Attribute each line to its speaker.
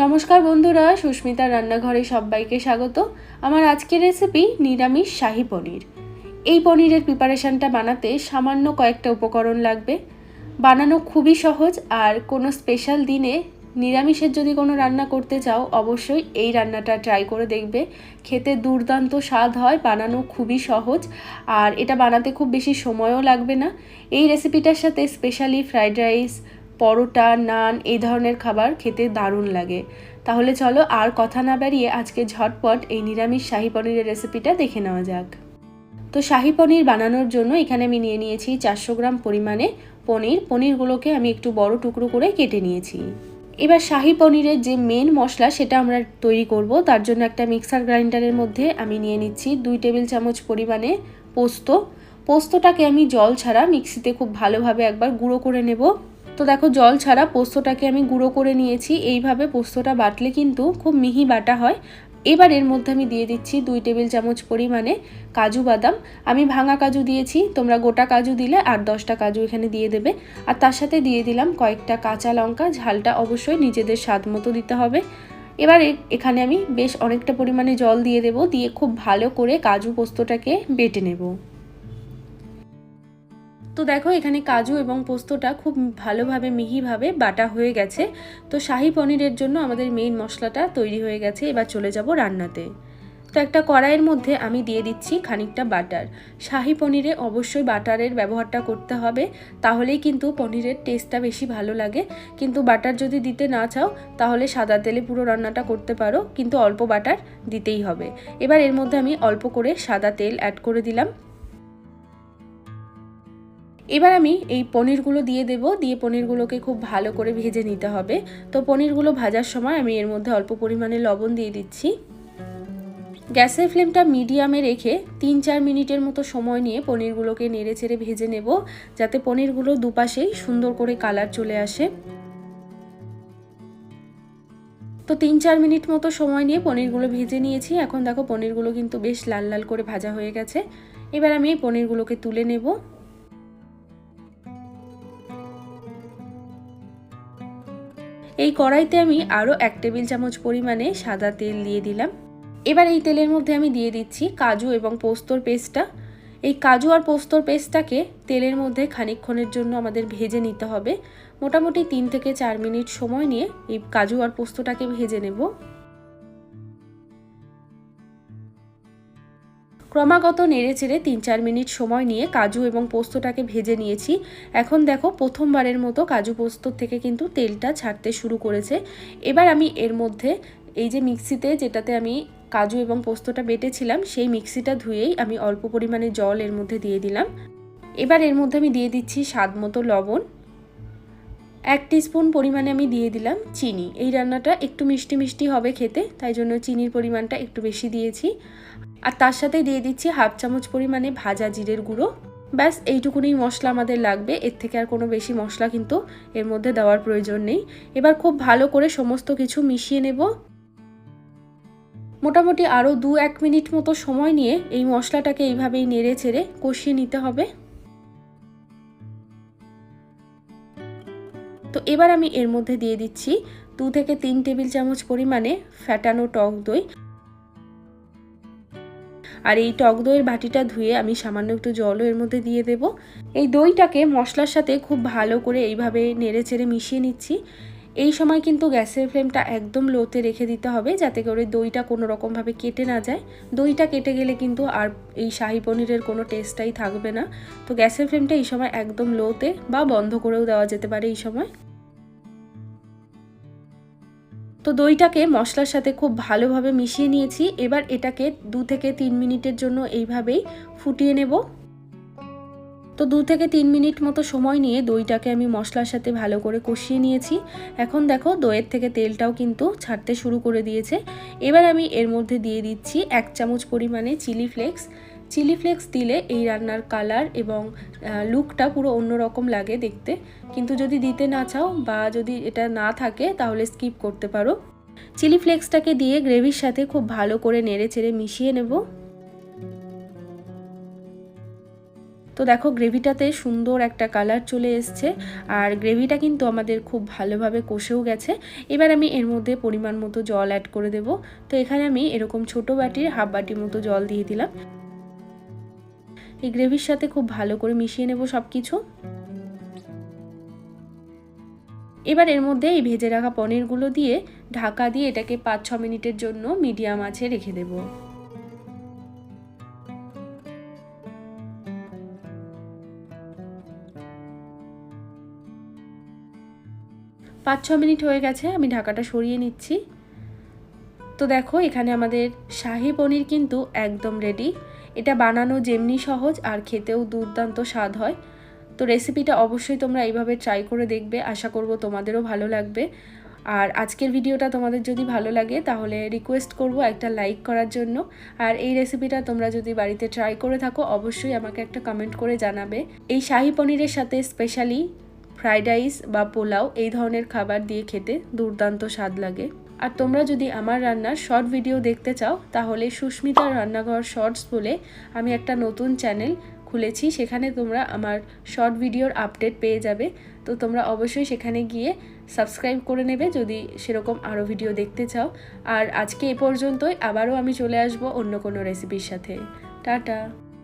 Speaker 1: নমস্কার বন্ধুরা সুস্মিতা রান্নাঘরে সবাইকে স্বাগত। আমার আজকের রেসিপি নিরামিষ শাহী পনির। এই পনিরের প্রিপারেশনটা বানাতে সামান্য কয়েকটা উপকরণ লাগবে। বানানো খুবই সহজ আর কোনো স্পেশাল দিনে নিরামিষের যদি কোনো রান্না করতে চাও, অবশ্যই এই রান্নাটা ট্রাই করে দেখবে। খেতে দুর্দান্ত স্বাদ হয়, বানানো খুবই সহজ আর এটা বানাতে খুব বেশি সময়ও লাগবে না। এই রেসিপিটার সাথে specially fried rice paratha, naan এই ধরনের খাবার খেতে দারুণ লাগে। তাহলে চলো আর কথা না বাড়িয়ে আজকে ঝটপট এই নিরামিষ শাহী পনিরের রেসিপিটা দেখে নেওয়া যাক। তো শাহি পনির বানানোর জন্য এখানে আমি নিয়ে নিয়েছি চারশো গ্রাম পরিমাণে পনির। পনিরগুলোকে আমি একটু বড় টুকরো করে কেটে নিয়েছি। এবার শাহি পনিরের যে মেন মশলা সেটা আমরা তৈরি করব। তার জন্য একটা মিক্সার গ্রাইন্ডারের মধ্যে আমি নিয়ে নিচ্ছি দুই টেবিল চামচ পরিমাণে পোস্ত। পোস্তটাকে আমি জল ছাড়া মিক্সিতে খুব ভালোভাবে একবার গুঁড়ো করে নেব। তো দেখো, জল ছাড়া পোস্তটাকে আমি গুঁড়ো করে নিয়েছি। এইভাবে পোস্তটা বাটলে কিন্তু খুব মিহি বাটা হয়। এবার এর মধ্যে আমি দিয়ে দিচ্ছি দুই টেবিল চামচ পরিমাণে কাজু বাদাম। আমি ভাঙা কাজু দিয়েছি, তোমরা গোটা কাজু দিলে আর দশটা কাজু এখানে দিয়ে দেবে। আর তার সাথে দিয়ে দিলাম কয়েকটা কাঁচা লঙ্কা, ঝালটা অবশ্যই নিজেদের স্বাদ মতো দিতে হবে। এবার এখানে আমি বেশ অনেকটা পরিমাণে জল দিয়ে দেব, দিয়ে খুব ভালো করে কাজু পোস্তটাকে বেটে নেব। তো দেখো, এখানে কাজু এবং পোস্তটা খুব ভালোভাবে, মিহিভাবে বাটা হয়ে গেছে। তো শাহি পনিরের জন্য আমাদের মেইন মশলাটা তৈরি হয়ে গেছে। এবার চলে যাব রান্নাতে। তো একটা কড়াইয়ের মধ্যে আমি দিয়ে দিচ্ছি খানিকটা বাটার। শাহি পনিরে অবশ্যই বাটারের ব্যবহারটা করতে হবে, তাহলেই কিন্তু পনিরের টেস্টটা বেশি ভালো লাগে। কিন্তু বাটার যদি দিতে না চাও, তাহলে সাদা তেলে পুরো রান্নাটা করতে পারো, কিন্তু অল্প বাটার দিতেই হবে। এবার এর মধ্যে আমি অল্প করে সাদা তেল অ্যাড করে দিলাম। এবার আমি এই পনিরগুলো দিয়ে দেব। দিয়ে পনিরগুলোকে খুব ভালো করে ভেজে নিতে হবে। তো পনিরগুলো ভাজার সময় আমি এর মধ্যে অল্প পরিমাণে লবণ দিয়ে দিচ্ছি। গ্যাসের ফ্লেমটা মিডিয়ামে রেখে তিন চার মিনিটের মতো সময় নিয়ে পনিরগুলোকে নেড়ে চেড়ে ভেজে নেব, যাতে পনিরগুলো দুপাশেই সুন্দর করে কালার চলে আসে। তো তিন চার মিনিট মতো সময় নিয়ে পনিরগুলো ভেজে নিয়েছি। এখন দেখো পনিরগুলো কিন্তু বেশ লাল লাল করে ভাজা হয়ে গেছে। এবার আমি এই পনিরগুলোকে তুলে নেব। এই কড়াইতে আমি আরও এক টেবিল চামচ পরিমাণে সাদা তেল দিয়ে দিলাম। এবার এই তেলের মধ্যে আমি দিয়ে দিচ্ছি কাজু এবং পোস্তর পেস্টটা। এই কাজু আর পোস্তর পেস্টটাকে তেলের মধ্যে খানিকক্ষণের জন্য আমাদের ভেজে নিতে হবে। মোটামুটি তিন থেকে চার মিনিট সময় নিয়ে এই কাজু আর পোস্তটাকে ভেজে নেব। ক্রমাগত নেড়ে চেড়ে তিন চার মিনিট সময় নিয়ে কাজু এবং পোস্তটাকে ভেজে নিয়েছি। এখন দেখো প্রথমবারের মতো কাজু পোস্ত থেকে কিন্তু তেলটা ছাড়তে শুরু করেছে। এবার আমি এর মধ্যে এই যে মিক্সিতে যেটাতে আমি কাজু এবং পোস্তটা বেটেছিলাম, সেই মিক্সিটা ধুয়েই আমি অল্প পরিমাণে জল এর মধ্যে দিয়ে দিলাম। এবার এর মধ্যে আমি দিয়ে দিচ্ছি স্বাদ মতো লবণ। এক স্পুন পরিমাণে আমি দিয়ে দিলাম চিনি। এই রান্নাটা একটু মিষ্টি মিষ্টি হবে খেতে, তাই জন্য চিনির পরিমাণটা একটু বেশি দিয়েছি। আর তার সাথে দিয়ে দিচ্ছি হাফ চামচ পরিমাণে ভাজা জিরের গুঁড়ো। ব্যাস, এইটুকুনি মশলা আমাদের লাগবে। এর থেকে আর কোনো বেশি মশলা কিন্তু এর মধ্যে দেওয়ার প্রয়োজন নেই। এবার খুব ভালো করে সমস্ত কিছু মিশিয়ে নেব। মোটামুটি আরও দু এক মিনিট মতো সময় নিয়ে এই মশলাটাকে এইভাবেই নেড়ে ছেড়ে কষিয়ে নিতে হবে। এবার আমি এর মধ্যে দিয়ে দিচ্ছি দু থেকে তিন টেবিল চামচ পরিমাণে ফ্যাটানো টক দই। আর এই টক দইয়ের বাটিটা ধুয়ে আমি সামান্য একটু জলও এর মধ্যে দিয়ে দেব। এই দইটাকে মশলার সাথে খুব ভালো করে এইভাবে নেড়ে চেড়ে মিশিয়ে নিচ্ছি। এই সময় কিন্তু গ্যাসের ফ্লেমটা একদম লোতে রেখে দিতে হবে যাতে করে দইটা কোনো রকমভাবে কেটে না যায়। দইটা কেটে গেলে কিন্তু আর এই শাহি পনিরের কোনো টেস্টটাই থাকবে না। তো গ্যাসের ফ্লেমটা এই সময় একদম লোতে বা বন্ধ করেও দেওয়া যেতে পারে এই সময়। তো দইটাকে মশলার সাথে খুব ভালোভাবে মিশিয়ে নিয়েছি। এবার এটাকে দু থেকে তিন মিনিটের জন্য এইভাবেই ফুটিয়ে নেব। তো দু থেকে তিন মিনিট মতো সময় নিয়ে দইটাকে আমি মশলার সাথে ভালো করে কষিয়ে নিয়েছি। এখন দেখো দইয়ের থেকে তেলটাও কিন্তু ছাড়তে শুরু করে দিয়েছে। এবার আমি এর মধ্যে দিয়ে দিচ্ছি এক চামচ পরিমাণে চিলি ফ্লেক্স চিলি ফ্লেক্স দিলে এই রান্নার কালার এবং লুকটা পুরো অন্যরকম লাগে দেখতে। কিন্তু যদি দিতে না চাও বা যদি এটা না থাকে তাহলে স্কিপ করতে পারো। চিলি ফ্লেক্সটাকে দিয়ে গ্রেভির সাথে খুব ভালো করে নেড়ে চেড়ে মিশিয়ে নেব। তো দেখো গ্রেভিটাতে সুন্দর একটা কালার চলে এসছে আর গ্রেভিটা কিন্তু আমাদের খুব ভালোভাবে কষেও গেছে। এবার আমি এর মধ্যে পরিমাণ মতো জল অ্যাড করে দেব। তো এখানে আমি এরকম ছোট বাটির হাফ বাটির মতো জল দিয়ে দিলাম। এই গ্রেভির সাথে খুব ভালো করে মিশিয়ে নেব সব কিছু এবার এর মধ্যে এই ভেজে রাখা পনিরগুলো দিয়ে ঢাকা দিয়ে এটাকে পাঁচ ছ মিনিটের জন্য মিডিয়াম আছে রেখে দেব। পাঁচ ছ মিনিট হয়ে গেছে, আমি ঢাকাটা সরিয়ে নিচ্ছি। তো দেখো, এখানে আমাদের শাহি পনির কিন্তু একদম রেডি এটা বানানো যেমনি সহজ আর খেতেও দুর্দান্ত স্বাদ হয়। তো রেসিপিটা অবশ্যই তোমরা এইভাবে ট্রাই করে দেখবে, আশা করব তোমাদেরও ভালো লাগবে। আর আজকের ভিডিওটা তোমাদের যদি ভালো লাগে, তাহলে রিকোয়েস্ট করব একটা লাইক করার জন্য। আর এই রেসিপিটা তোমরা যদি বাড়িতে ট্রাই করে থাকো, অবশ্যই আমাকে একটা কমেন্ট করে জানাবে। এই শাহি পনিরের সাথে স্পেশালি ফ্রাইড রাইস বা পোলাও, এই ধরনের খাবার দিয়ে খেতে দুর্দান্ত স্বাদ লাগে। আর তোমরা যদি আমার রান্নার শর্ট ভিডিও দেখতে চাও, তাহলে সুস্মিতার রান্নাঘর শর্টস বলে আমি একটা নতুন চ্যানেল খুলেছি। সেখানে তোমরা আমার শর্ট ভিডিওর আপডেট পেয়ে যাবে। তো তোমরা অবশ্যই সেখানে গিয়ে সাবস্ক্রাইব করে নেবে যদি সেরকম আরও ভিডিও দেখতে চাও। আর আজকে এ পর্যন্তই। আবারও আমি চলে আসব অন্য কোনো রেসিপির সাথে। টাটা!